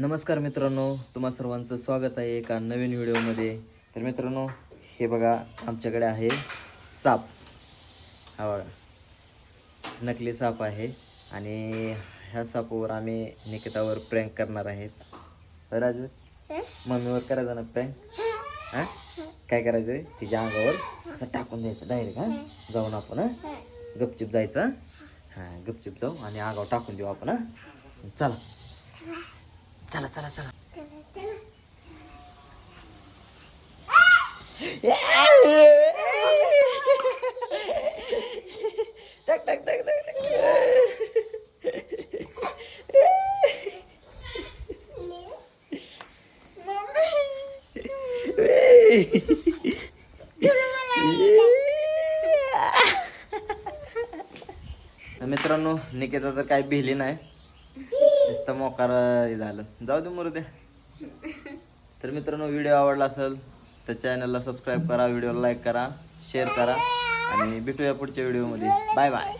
नमस्कार मित्रांनो तुम्हा सर्वांचं स्वागत आहे एका नवीन व्हिडिओमध्ये. तर मित्रांनो हे बघा आमच्याकडे आहे साप. हा बघा नकली साप आहे आणि ह्या सापावर आम्ही निकितावर प्रँक करणार आहेत. राजू? मम्मीवर करायचं ना प्रँक हां? काय करायचं? आहे तिच्या अंगावर असं टाकून द्यायचं डायरेक्ट हां? जाऊन आपण हां? गपचिप जायचं हां गपचिप जाऊ आणि अंगावर टाकून देऊ आपण हां? चला. चला चला चला. टाक टाक टाक टाक मित्रांनो निकेता तर काही भिली नाही. नुसतं मोकार हे झालं. जाऊ दे मरू द्या तर मित्रांनो व्हिडिओ आवडला असेल तर चॅनलला सबस्क्राईब करा व्हिडिओला लाईक करा शेअर करा आणि भेटूया पुढच्या व्हिडिओमध्ये बाय बाय